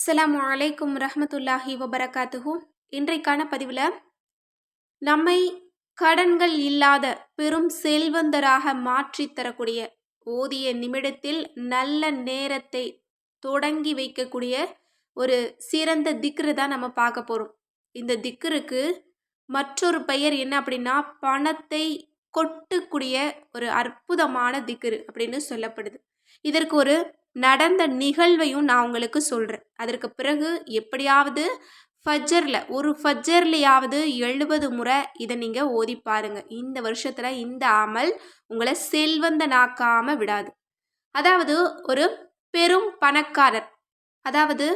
அஸ்லாம் அலைக்கும் ரஹமத்துல்லாஹி வபரகாத்துஹூ. இன்றைக்கான பதிவில் நம்மை கடன்கள் இல்லாத பெரும் செல்வந்தராக மாற்றி தரக்கூடிய ஓதிய நிமிடத்தில் நல்ல நேரத்தை தொடங்கி வைக்கக்கூடிய ஒரு சிறந்த திக்ரு தான் நம்ம பார்க்க போகிறோம் இந்த திக்ருக்கு மற்றொரு பெயர் என்ன அப்படின்னா பணத்தை கொட்டக்கூடிய ஒரு அற்புதமான திக்ரு அப்படின்னு சொல்லப்படுது. இதற்கு ஒரு நடந்த நிகழ்வையும் நான் உங்களுக்கு சொல்கிறேன் அதற்கு பிறகு எப்படியாவது ஃபஜ்ஜரில் ஒரு ஃபஜ்ஜர்லையாவது எழுபது முறை இதை நீங்கள் ஓதி பாருங்கள் இந்த வருஷத்தில் இந்த அமல் உங்களை செல்வந்தனாக்காமல் விடாது. அதாவது ஒரு பெரும் பணக்காரர். அதாவது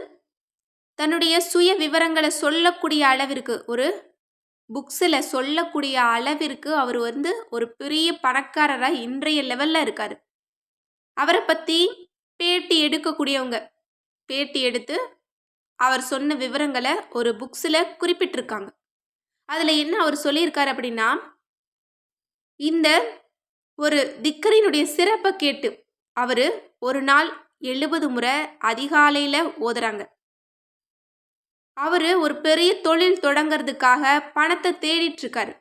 தன்னுடைய சுய விவரங்களை சொல்லக்கூடிய அளவிற்கு ஒரு புக்ஸில் சொல்லக்கூடிய அளவிற்கு அவர் வந்து ஒரு பெரிய பணக்காரராக இன்றைய லெவலில் இருக்கார். அவரை பற்றி பேட்டி எடுக்கக்கூடியவங்க. பேட்டி எடுத்து அவர் சொன்ன விவரங்களை ஒரு புக்ஸில் குறிப்பிட்டிருக்காங்க. அதில் என்ன அவர் சொல்லியிருக்கார் அப்படின்னா இந்த ஒரு திக்கரினுடைய சிறப்பை கேட்டு அவர் ஒரு நாள் எழுபது முறை அதிகாலையில் ஓதுறாங்க. அவர் ஒரு பெரிய தொழில் தொடங்கிறதுக்காக பணத்தை தேடிட்டுருக்காரு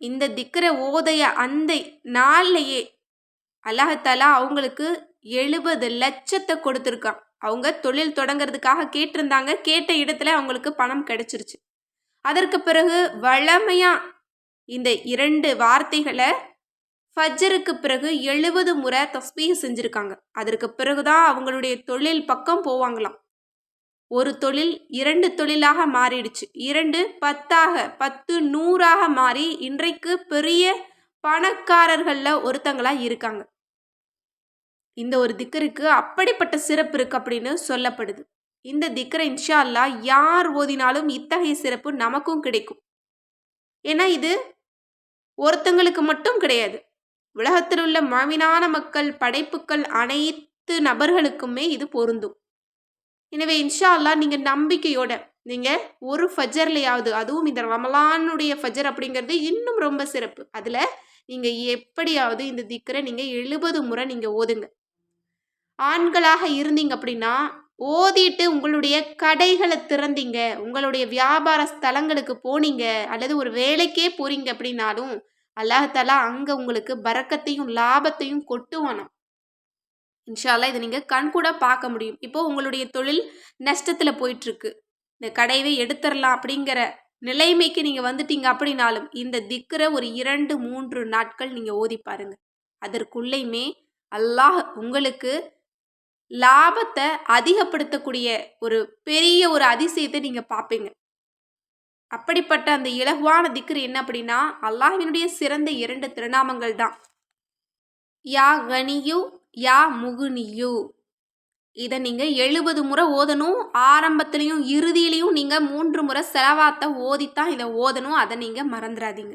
இந்த திக்கரை ஓதைய அந்த நாள்லையே அல்லாஹத்தாலா அவங்களுக்கு எழுபது லட்சத்தை கொடுத்துருக்கான். அவங்க தொழில் தொடங்கிறதுக்காக கேட்டிருந்தாங்க. கேட்ட இடத்துல அவங்களுக்கு பணம் கிடைச்சிருச்சு. அதற்கு பிறகு வளமையா இந்த இரண்டு வார்த்தைகளை ஃபஜ்ஜருக்கு பிறகு எழுபது முறை தஸ்பீக செஞ்சுருக்காங்க. அதற்கு பிறகுதான் அவங்களுடைய தொழில் பக்கம் போவாங்களாம். ஒரு தொழில் இரண்டு தொழிலாக மாறிடுச்சு. இரண்டு பத்தாக பத்து நூறாக மாறி இன்றைக்கு பெரிய பணக்காரர்களில் ஒருத்தங்களாக இருக்காங்க. இந்த ஒரு திக்கருக்கு அப்படிப்பட்ட சிறப்பு இருக்கு அப்படின்னு சொல்லப்படுது. இந்த திக்கரை இன்ஷா அல்லா யார் ஓதினாலும் இத்தகைய சிறப்பு நமக்கும் கிடைக்கும். ஏன்னா இது ஒருத்தங்களுக்கு மட்டும் கிடையாது. உலகத்தில் உள்ள மாமினான மக்கள் படைப்புகள் அனைத்து நபர்களுக்குமே இது பொருந்தும். எனவே இன்ஷா அல்லா நீங்கள் நம்பிக்கையோட நீங்கள் ஒரு ஃபஜர்லையாவது அதுவும் இந்த ரமலானுடைய ஃபஜர் அப்படிங்கிறது இன்னும் ரொம்ப சிறப்பு. அதில் நீங்கள் எப்படியாவது இந்த திக்கரை நீங்கள் எழுபது முறை நீங்கள் ஓதுங்க. ஆண்களாக இருந்தீங்க அப்படின்னா ஓதிட்டு உங்களுடைய கடைகளை திறந்தீங்க உங்களுடைய வியாபார ஸ்தலங்களுக்கு போனீங்க அல்லது ஒரு வேலைக்கே போறீங்க அப்படின்னாலும் அல்லாஹாலா அங்கே உங்களுக்கு பறக்கத்தையும் லாபத்தையும் கொட்டுவானோம் இன்ஷால்லா இதை நீங்கள் கண்கூட பார்க்க முடியும். இப்போ உங்களுடைய தொழில் நஷ்டத்தில் போயிட்டுருக்கு. இந்த கடையவே எடுத்துடலாம் அப்படிங்கிற நிலைமைக்கு நீங்கள் வந்துட்டீங்க அப்படின்னாலும் இந்த திக்கிற ஒரு இரண்டு மூன்று நாட்கள் நீங்கள் ஓதி பாருங்க. அதற்குள்ளேயுமே அல்லாஹ் உங்களுக்கு லாபத்தை அதிகப்படுத்தக்கூடிய ஒரு பெரிய ஒரு அதிசயத்தை நீங்கள் பார்ப்பீங்க. அப்படிப்பட்ட அந்த இலகுவான திக்ரு என்ன அப்படின்னா அல்லாஹினுடைய சிறந்த இரண்டு திருநாமங்கள் தான். யா கனியு யா முகுனியு. இதை நீங்கள் எழுபது முறை ஓதணும் ஆரம்பத்துலேயும் இறுதியிலையும் நீங்கள் மூன்று முறை செலவாத்தை ஓதித்தான் இதை ஓதணும் அதை நீங்கள் மறந்துடாதீங்க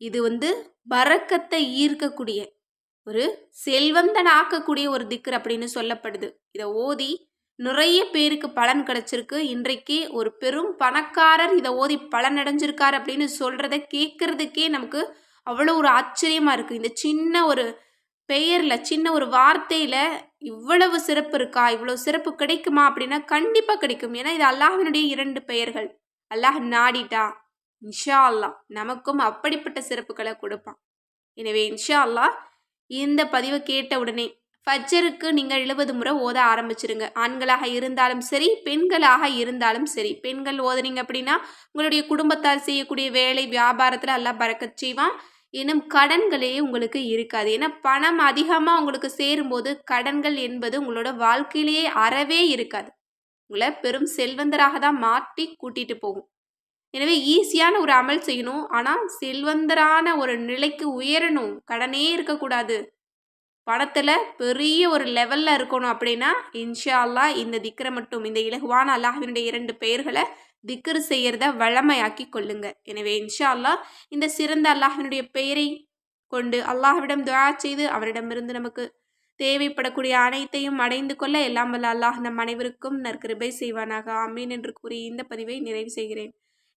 இது வந்து பறக்கத்தை ஈர்க்கக்கூடிய ஒரு செல்வந்தன் ஆக்கக்கூடிய ஒரு திக்கர் அப்படின்னு சொல்லப்படுது. இதை ஓதி நிறைய பேருக்கு பலன் கிடைச்சிருக்கு. இன்றைக்கு ஒரு பெரும் பணக்காரர் இதை ஓதி பலன் அடைஞ்சிருக்கார் அப்படின்னு சொல்கிறத கேட்குறதுக்கே நமக்கு அவ்வளோ ஒரு ஆச்சரியமாக இருக்குது இந்த சின்ன ஒரு பெயரில் சின்ன ஒரு வார்த்தையில் இவ்வளவு சிறப்பு இருக்கா? இவ்வளோ சிறப்பு கிடைக்குமா? அப்படின்னா கண்டிப்பாக கிடைக்கும். ஏன்னா இது அல்லாஹினுடைய இரண்டு பெயர்கள். அல்லாஹ் நாடிட்டா இன்ஷா அல்லாஹ். நமக்கும் அப்படிப்பட்ட சிறப்புகளை கொடுப்பான். எனவே இன்ஷா அல்லாஹ் இந்த பதிவை கேட்ட உடனே ஃபஜ்ஜருக்கு நீங்கள் எழுபது முறை ஓத ஆரம்பிச்சிருங்க. ஆண்களாக இருந்தாலும் சரி பெண்களாக இருந்தாலும் சரி. பெண்கள் ஓதுனீங்க அப்படின்னா உங்களுடைய குடும்பத்தால் செய்யக்கூடிய வேலை வியாபாரத்தில் எல்லாம் பறக்க செய்வான். இன்னும் கடன்களே உங்களுக்கு இருக்காது. ஏன்னா பணம் அதிகமாக உங்களுக்கு சேரும்போது கடன்கள் என்பது உங்களோட வாழ்க்கையிலேயே அறவே இருக்காது. உங்களை பெரும் செல்வந்தராக தான் மாற்றி கூட்டிகிட்டு போகும். எனவே ஈஸியான ஒரு அமல் செய்யணும். ஆனால் செல்வந்தரான ஒரு நிலைக்கு உயரணும். கடனே இருக்கக்கூடாது. பணத்தில் பெரிய ஒரு லெவலில் இருக்கணும் அப்படின்னா இன்ஷா அல்லா இந்த திக்கரை மட்டும் இந்த இலகுவான அல்லாஹினுடைய இரண்டு பெயர்களை திக்ரு செய்கிறத வளமையாக்கி கொள்ளுங்க. எனவே இன்ஷா அல்லா இந்த சிறந்த அல்லாஹினுடைய பெயரை கொண்டு அல்லாஹ்விடம் துவா செய்து அவரிடமிருந்து நமக்கு தேவைப்படக்கூடிய அனைத்தையும் அடைந்து கொள்ள எல்லாம் வல்ல அல்லாஹ் நம் அனைவருக்கும் நற்கிருபை செய்வானாக. ஆமீன் என்று கூறி இந்த பதிவை நிறைவு செய்கிறேன்.